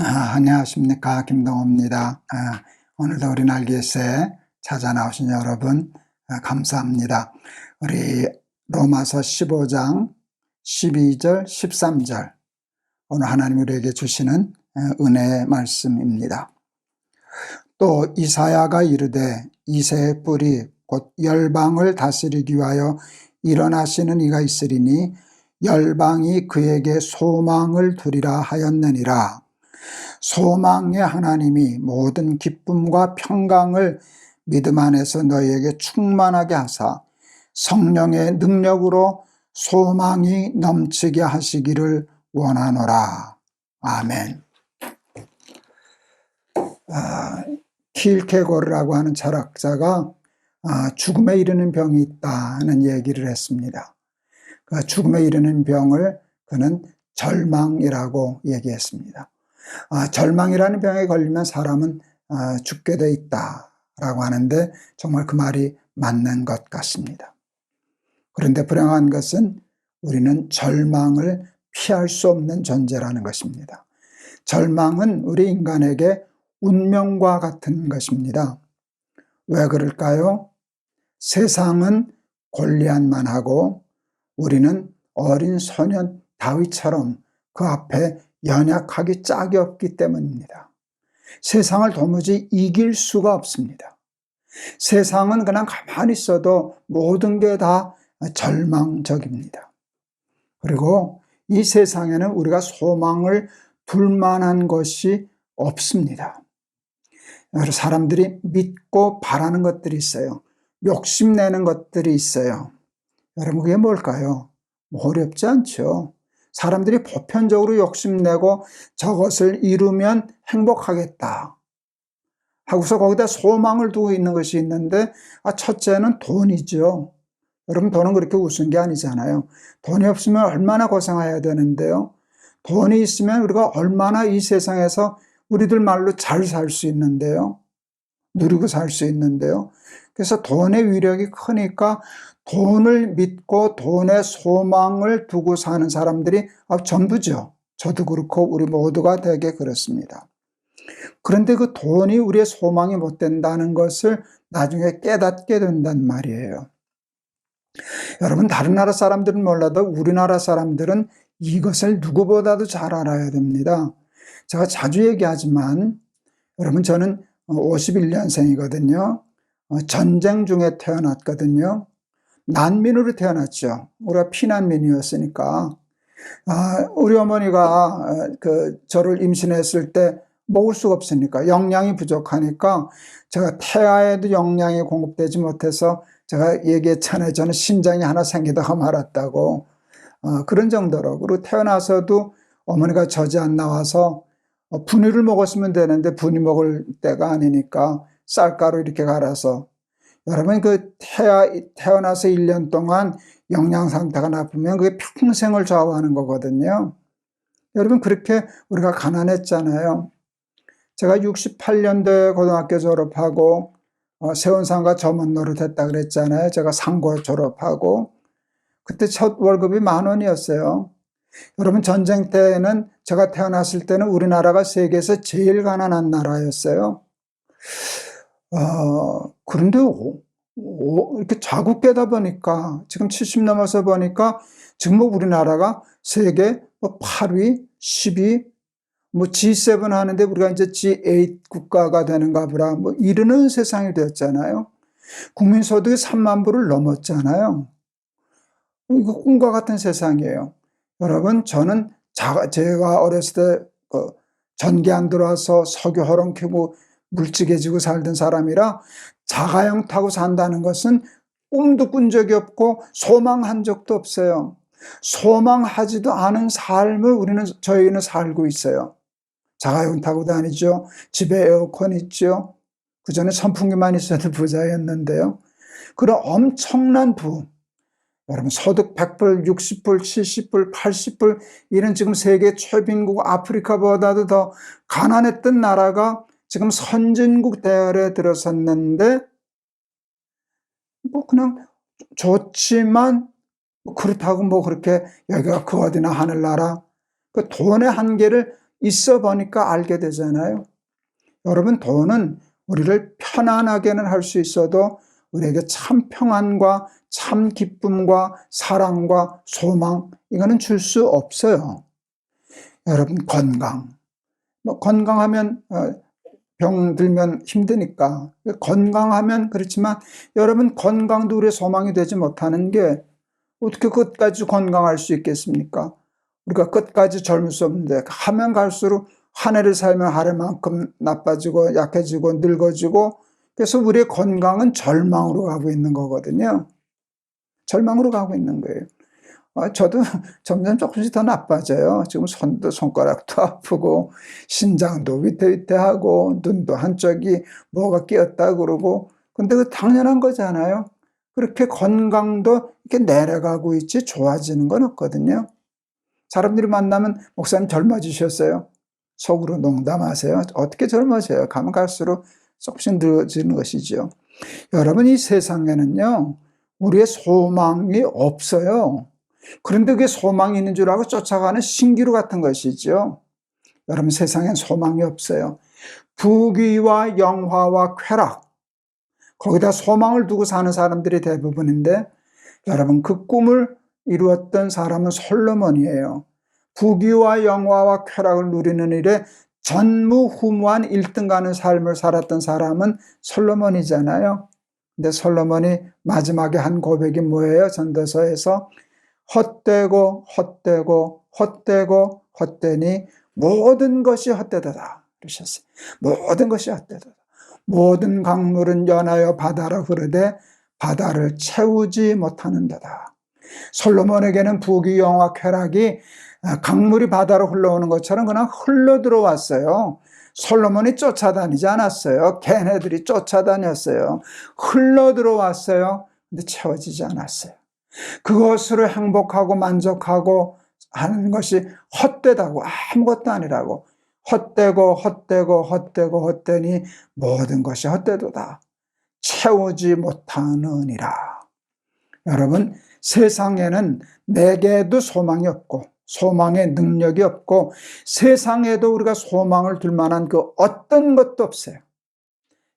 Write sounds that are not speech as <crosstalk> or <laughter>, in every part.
아, 안녕하십니까. 김동호입니다. 아, 오늘도 우리 날개새 찾아 나오신 여러분, 아, 감사합니다. 우리 로마서 15장 12절, 13절. 오늘 하나님 우리에게 주시는 아, 은혜의 말씀입니다. 또 이사야가 이르되 이새의 뿌리 곧 열방을 다스리기 위하여 일어나시는 이가 있으리니 열방이 그에게 소망을 두리라 하였느니라. 소망의 하나님이 모든 기쁨과 평강을 믿음 안에서 너희에게 충만하게 하사 성령의 능력으로 소망이 넘치게 하시기를 원하노라. 아멘. 아, 킬케고르라고 하는 철학자가 아, 죽음에 이르는 병이 있다는 얘기를 했습니다. 그 죽음에 이르는 병을 그는 절망이라고 얘기했습니다. 아, 절망이라는 병에 걸리면 사람은 아, 죽게 돼 있다라고 하는데 정말 그 말이 맞는 것 같습니다. 그런데 불행한 것은 우리는 절망을 피할 수 없는 존재라는 것입니다. 절망은 우리 인간에게 운명과 같은 것입니다. 왜 그럴까요? 세상은 골리앗만 하고 우리는 어린 소년 다윗처럼 그 앞에 연약하기 짝이 없기 때문입니다. 세상을 도무지 이길 수가 없습니다. 세상은 그냥 가만히 있어도 모든 게 다 절망적입니다. 그리고 이 세상에는 우리가 소망을 둘 만한 것이 없습니다. 사람들이 믿고 바라는 것들이 있어요. 욕심내는 것들이 있어요. 여러분, 그게 뭘까요? 뭐 어렵지 않죠. 사람들이 보편적으로 욕심내고 저것을 이루면 행복하겠다. 하고서 거기다 소망을 두고 있는 것이 있는데, 아, 첫째는 돈이죠. 여러분, 돈은 그렇게 우스운 게 아니잖아요. 돈이 없으면 얼마나 고생해야 되는데요. 돈이 있으면 우리가 얼마나 이 세상에서 우리들 말로 잘 살 수 있는데요. 누리고 살 수 있는데요. 그래서 돈의 위력이 크니까 돈을 믿고 돈의 소망을 두고 사는 사람들이 아, 전부죠. 저도 그렇고 우리 모두가 되게 그렇습니다. 그런데 그 돈이 우리의 소망이 못 된다는 것을 나중에 깨닫게 된단 말이에요. 여러분, 다른 나라 사람들은 몰라도 우리나라 사람들은 이것을 누구보다도 잘 알아야 됩니다. 제가 자주 얘기하지만, 여러분, 저는 51년생이거든요. 어, 전쟁 중에 태어났거든요. 난민으로 태어났죠. 우리가 피난민이었으니까. 아, 우리 어머니가 어, 그 저를 임신했을 때 먹을 수가 없으니까 영양이 부족하니까 제가 태아에도 영양이 공급되지 못해서 제가 얘기했잖아요. 저는 신장이 하나 생기다가 말았다고. 어, 그런 정도로. 그리고 태어나서도 어머니가 젖이 안 나와서 어, 분유를 먹었으면 되는데 분유 먹을 때가 아니니까 쌀가루 이렇게 갈아서 여러분 그 태어, 태어나서 1년 동안 영양 상태가 나쁘면 그게 평생을 좌우하는 거거든요. 여러분 그렇게 우리가 가난했잖아요. 제가 68년도에 고등학교 졸업하고 어, 세원상가 점원 노릇했다 그랬잖아요. 제가 상고 졸업하고 그때 첫 월급이 만 원이었어요. 여러분 전쟁 때는 제가 태어났을 때는 우리나라가 세계에서 제일 가난한 나라였어요. 어, 그런데 오, 오, 이렇게 자국 깨다 보니까 지금 70 넘어서 보니까 지금 뭐 우리나라가 세계 8위, 뭐 10위, 뭐 G7 하는데 우리가 이제 G8 국가가 되는가 보라 뭐 이러는 세상이 되었잖아요. 국민 소득이 3만 불을 넘었잖아요. 이거 꿈과 같은 세상이에요. 여러분 저는 제가 어렸을 때 그 전기 안 들어와서 석유 허렁 켜고 물찌개지고 살던 사람이라 자가용 타고 산다는 것은 꿈도 꾼 적이 없고 소망한 적도 없어요. 소망하지도 않은 삶을 우리는 저희는 살고 있어요. 자가용 타고 다니죠. 집에 에어컨 있죠. 그 전에 선풍기만 있어도 부자였는데요. 그런 엄청난 부. 여러분 소득 100불, 60불, 70불, 80불 이런 지금 세계 최빈국 아프리카보다도 더 가난했던 나라가 지금 선진국 대열에 들어섰는데 뭐 그냥 좋지만 뭐 그렇다고 뭐 그렇게 여기가 그 어디나 하늘나라 그 돈의 한계를 있어 보니까 알게 되잖아요. 여러분, 돈은 우리를 편안하게는 할 수 있어도 우리에게 참 평안과 참 기쁨과 사랑과 소망, 이거는 줄 수 없어요. 여러분, 건강. 뭐, 건강하면, 어, 병 들면 힘드니까. 건강하면 그렇지만 여러분, 건강도 우리의 소망이 되지 못하는 게 어떻게 끝까지 건강할 수 있겠습니까? 우리가 끝까지 젊을 수 없는데, 하면 갈수록 한 해를 살면 하루 만큼 나빠지고 약해지고 늙어지고 그래서 우리의 건강은 절망으로 가고 있는 거거든요. 절망으로 가고 있는 거예요. 아, 저도 <laughs> 점점 조금씩 더 나빠져요. 지금 손도 손가락도 <laughs> 아프고 신장도 위태위태하고 눈도 한쪽이 뭐가 끼었다 그러고 근데 그 당연한 거잖아요. 그렇게 건강도 이렇게 내려가고 있지 좋아지는 건 없거든요. 사람들이 만나면 목사님 젊어지셨어요. 속으로 농담하세요. 어떻게 젊어져요? 가면 갈수록 조금씩 늘어지는 것이죠. 여러분 이 세상에는요. 우리의 소망이 없어요. 그런데 그게 소망이 있는 줄 알고 쫓아가는 신기루 같은 것이죠. 여러분 세상엔 소망이 없어요. 부귀와 영화와 쾌락 거기다 소망을 두고 사는 사람들이 대부분인데 여러분 그 꿈을 이루었던 사람은 솔로몬이에요. 부귀와 영화와 쾌락을 누리는 일에 전무후무한 1등 가는 삶을 살았던 사람은 솔로몬이잖아요. 근데 솔로몬이 마지막에 한 고백이 뭐예요? 전도서에서 헛되고 헛되고 헛되고 헛되니 모든 것이 헛되다 그러셨어요. 모든 것이 헛되다. 모든 강물은 연하여 바다로 흐르되 바다를 채우지 못하는도다. 솔로몬에게는 부귀 영화 쾌락이 강물이 바다로 흘러오는 것처럼 그냥 흘러 들어왔어요. 솔로몬이 쫓아다니지 않았어요. 걔네들이 쫓아다녔어요. 흘러 들어왔어요. 근데 채워지지 않았어요. 그것으로 행복하고 만족하고 하는 것이 헛되다고 아무것도 아니라고 헛되고 헛되고 헛되고 헛되니 모든 것이 헛되도다. 채우지 못하느니라. 여러분 세상에는 내게도 소망이 없고 소망의 능력이 없고 세상에도 우리가 소망을 둘 만한 그 어떤 것도 없어요.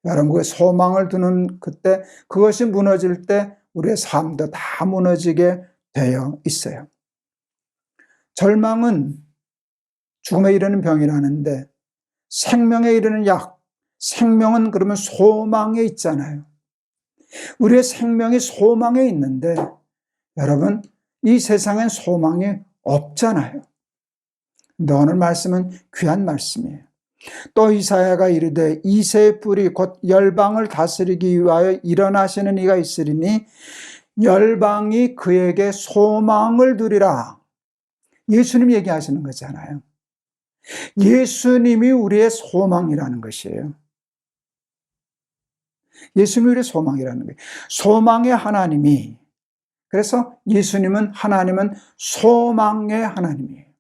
여러분 그 소망을 두는 그때 그것이 무너질 때 우리의 삶도 다 무너지게 되어 있어요. 절망은 죽음에 이르는 병이라는데 생명에 이르는 약, 생명은 그러면 소망에 있잖아요. 우리의 생명이 소망에 있는데 여러분 이 세상엔 소망이 없잖아요. 근데 오늘 말씀은 귀한 말씀이에요. 또 이사야가 이르되 이새의 뿔이 곧 열방을 다스리기 위하여 일어나시는 이가 있으리니 열방이 그에게 소망을 두리라. 예수님 얘기하시는 거잖아요. 예수님이 우리의 소망이라는 것이에요. 예수님이 우리의 소망이라는 거예요. 소망의 하나님이 그래서 예수님은 하나님은 소망의 하나님이에요.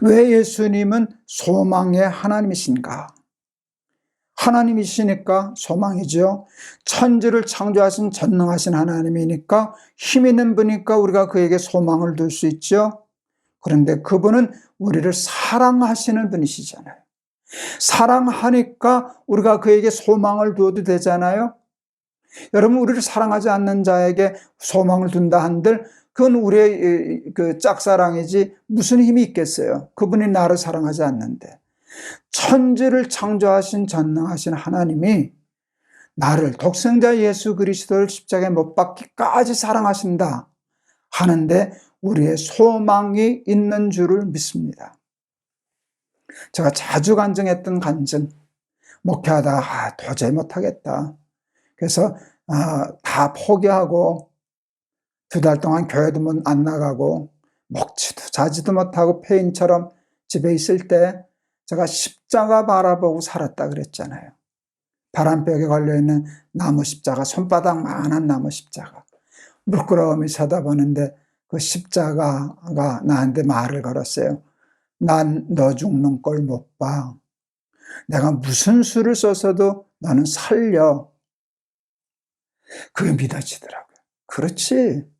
왜 예수님은 소망의 하나님이신가? 하나님이시니까 소망이죠. 천지를 창조하신 전능하신 하나님이니까 힘 있는 분이니까 우리가 그에게 소망을 둘 수 있죠. 그런데 그분은 우리를 사랑하시는 분이시잖아요. 사랑하니까 우리가 그에게 소망을 두어도 되잖아요. 여러분 우리를 사랑하지 않는 자에게 소망을 둔다 한들 그건 우리의 그 짝사랑이지 무슨 힘이 있겠어요. 그분이 나를 사랑하지 않는데 천지를 창조하신 전능하신 하나님이 나를 독생자 예수 그리스도를 십자가에 못 박기까지 사랑하신다 하는데 우리의 소망이 있는 줄을 믿습니다. 제가 자주 간증했던 간증 목회하다 아, 도저히 못하겠다. 그래서 아, 다 포기하고 두 달 동안 교회도 뭐안 나가고 먹지도 자지도 못하고 폐인처럼 집에 있을 때 제가 십자가 바라보고 살았다 그랬잖아요. 바람벽에 걸려있는 나무 십자가, 손바닥만한 나무 십자가. 부끄러움이 쳐다보는데 그 십자가가 나한테 말을 걸었어요. 난 너 죽는 꼴못 봐. 내가 무슨 수를 써서도 너는 살려. 그게 믿어지더라고요. 그렇지.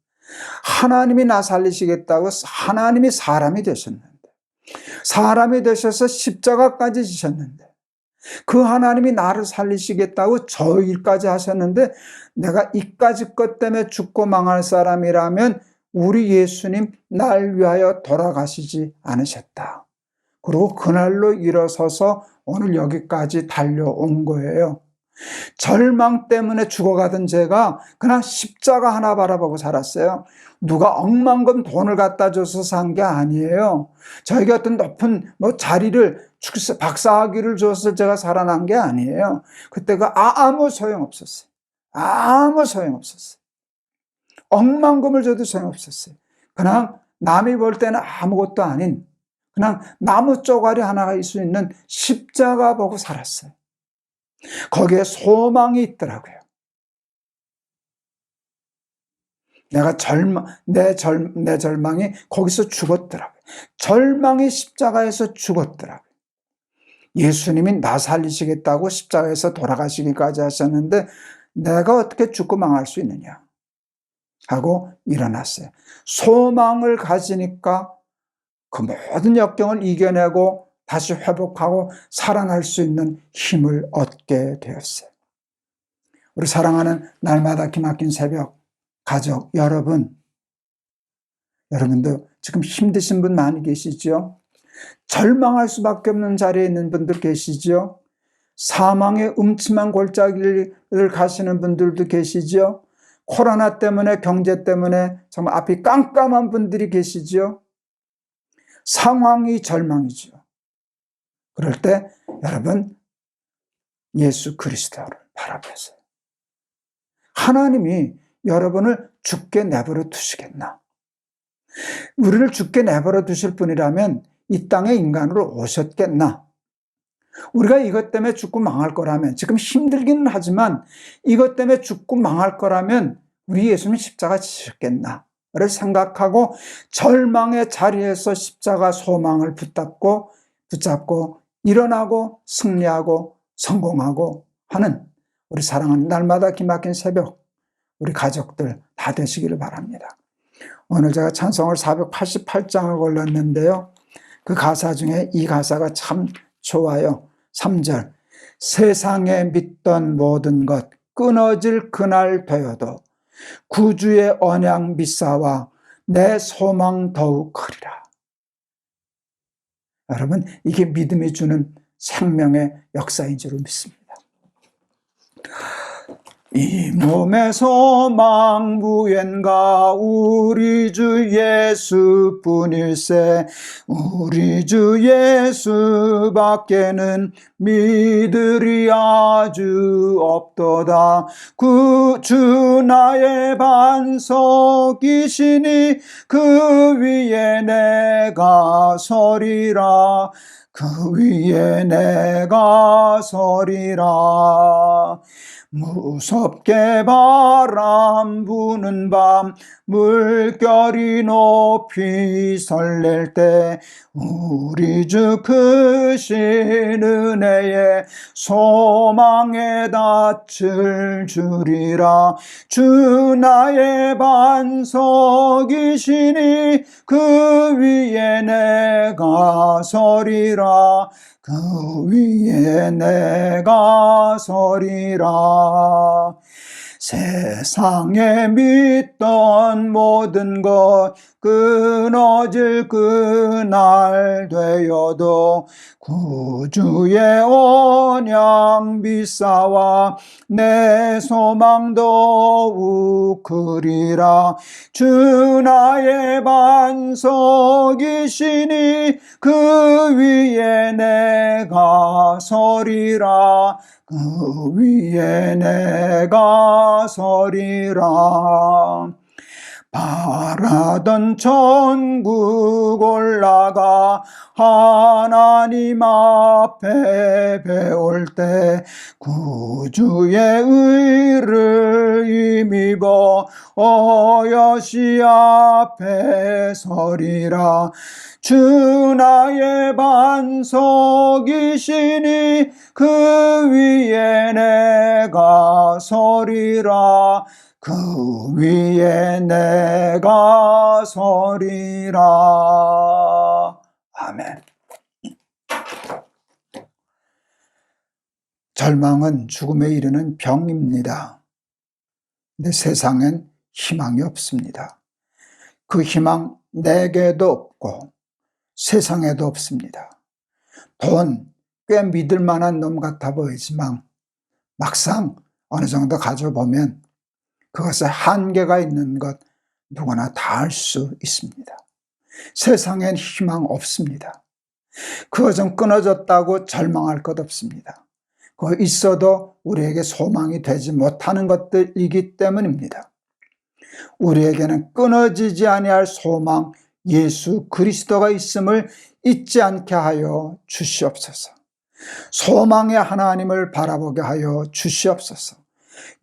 하나님이 나 살리시겠다고 하나님이 사람이 되셨는데 사람이 되셔서 십자가까지 지셨는데 그 하나님이 나를 살리시겠다고 저 일까지 하셨는데 내가 이까지 것 때문에 죽고 망할 사람이라면 우리 예수님 날 위하여 돌아가시지 않으셨다. 그리고 그날로 일어서서 오늘 여기까지 달려온 거예요. 절망 때문에 죽어가던 제가 그냥 십자가 하나 바라보고 살았어요. 누가 억만금 돈을 갖다 줘서 산 게 아니에요. 저에게 어떤 높은 뭐 자리를 박사학위를 줘서 제가 살아난 게 아니에요. 그때가 아무 소용 없었어요. 아무 소용 없었어요. 억만금을 줘도 소용 없었어요. 그냥 남이 볼 때는 아무것도 아닌 그냥 나무 쪼가리 하나가 있을 수 있는 십자가 보고 살았어요. 거기에 소망이 있더라고요. 내가 절망, 내 절, 내 절망이 거기서 죽었더라고요. 절망이 십자가에서 죽었더라고요. 예수님이 나 살리시겠다고 십자가에서 돌아가시기까지 하셨는데 내가 어떻게 죽고 망할 수 있느냐 하고 일어났어요. 소망을 가지니까 그 모든 역경을 이겨내고 다시 회복하고 살아날 수 있는 힘을 얻게 되었어요. 우리 사랑하는 날마다 기막힌 새벽 가족 여러분, 여러분도 지금 힘드신 분 많이 계시죠? 절망할 수밖에 없는 자리에 있는 분들 계시죠? 사망의 음침한 골짜기를 가시는 분들도 계시죠? 코로나 때문에 경제 때문에 정말 앞이 깜깜한 분들이 계시죠? 상황이 절망이죠. 그럴 때 여러분 예수 그리스도를 바라보세요. 하나님이 여러분을 죽게 내버려 두시겠나? 우리를 죽게 내버려 두실 분이라면 이 땅에 인간으로 오셨겠나? 우리가 이것 때문에 죽고 망할 거라면 지금 힘들기는 하지만 이것 때문에 죽고 망할 거라면 우리 예수님 십자가 지셨겠나? 를 생각하고 절망의 자리에서 십자가 소망을 붙잡고 붙잡고 일어나고 승리하고 성공하고 하는 우리 사랑하는 날마다 기막힌 새벽 우리 가족들 다 되시기를 바랍니다. 오늘 제가 찬송을 488장을 골랐는데요. 그 가사 중에 이 가사가 참 좋아요. 3절. 세상에 믿던 모든 것 끊어질 그날 되어도 구주의 언양 미사와 내 소망 더욱 크리라. 여러분, 이게 믿음이 주는 생명의 역사인 줄 믿습니다. 이 몸의 소망 무엔가 우리 주 예수뿐일세. 우리 주 예수밖에는 믿으리 아주 없도다. 그주 나의 반석이시니 그 위에 내가 서리라. 그 위에 내가 서리라 무섭게 바람 부는 밤 물결이 높이 설렐 때 우리 주 크신 은혜에 소망에 닿을 줄이라 주 나의 반석이시니 그 위에 내가 서리라 그 위에 내가 서리라 세상에 믿던 모든 것 끊어질 그날 되어도 구주의 언양 비싸와 내 소망 더욱 크리라 주 나의 반석이시니 그 위에 내가 서리라. 그 위에 내가 서리라 바라던 천국 올라가 하나님 앞에 배울 때 구주의 의를 힘입어 어여시 앞에 서리라. 주 나의 반석이시니 그 위에 내가 서리라 그 위에 내가 서리라. 아멘. 절망은 죽음에 이르는 병입니다. 근데 세상엔 희망이 없습니다. 그 희망 내게도 없고 세상에도 없습니다. 돈, 꽤 믿을 만한 놈 같아 보이지만 막상 어느 정도 가져보면 그것에 한계가 있는 것 누구나 다 알 수 있습니다. 세상엔 희망 없습니다. 좀 끊어졌다고 절망할 것 없습니다. 그거 있어도 우리에게 소망이 되지 못하는 것들이기 때문입니다. 우리에게는 끊어지지 아니할 소망 예수 그리스도가 있음을 잊지 않게 하여 주시옵소서. 소망의 하나님을 바라보게 하여 주시옵소서.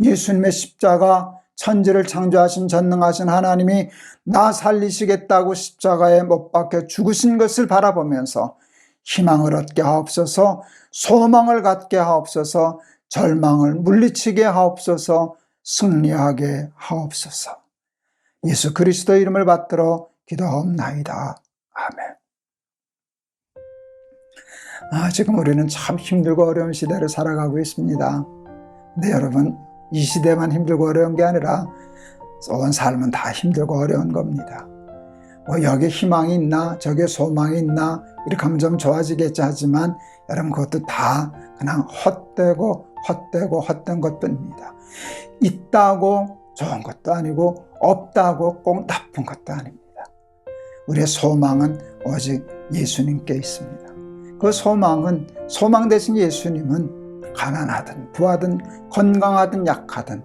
예수님의 십자가 천지를 창조하신 전능하신 하나님이 나 살리시겠다고 십자가에 못 박혀 죽으신 것을 바라보면서 희망을 얻게 하옵소서, 소망을 갖게 하옵소서, 절망을 물리치게 하옵소서, 승리하게 하옵소서. 예수 그리스도 이름을 받들어 기도하옵나이다. 아멘. 아, 지금 우리는 참 힘들고 어려운 시대를 살아가고 있습니다. 근데 여러분, 이 시대만 힘들고 어려운 게 아니라 온 삶은 다 힘들고 어려운 겁니다. 뭐 여기 희망이 있나 저게 소망이 있나 이렇게 하면 좀 좋아지겠지 하지만 여러분 그것도 다 그냥 헛되고 헛되고 헛된 것뿐입니다. 있다고 좋은 것도 아니고 없다고 꼭 나쁜 것도 아닙니다. 우리의 소망은 오직 예수님께 있습니다. 그 소망은 소망 대신 예수님은 가난하든 부하든 건강하든 약하든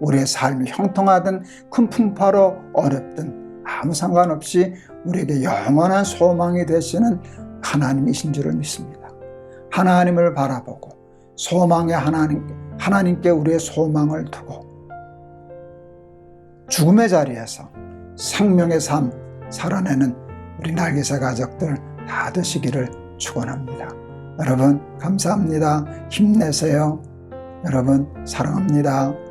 우리의 삶이 형통하든 큰 풍파로 어렵든 아무 상관없이 우리에게 영원한 소망이 되시는 하나님이신 줄을 믿습니다. 하나님을 바라보고 소망의 하나님, 하나님께 우리의 소망을 두고 죽음의 자리에서 생명의 삶 살아내는 우리 날개새 가족들 다 되시기를 축원합니다. 여러분 감사합니다. 힘내세요. 여러분 사랑합니다.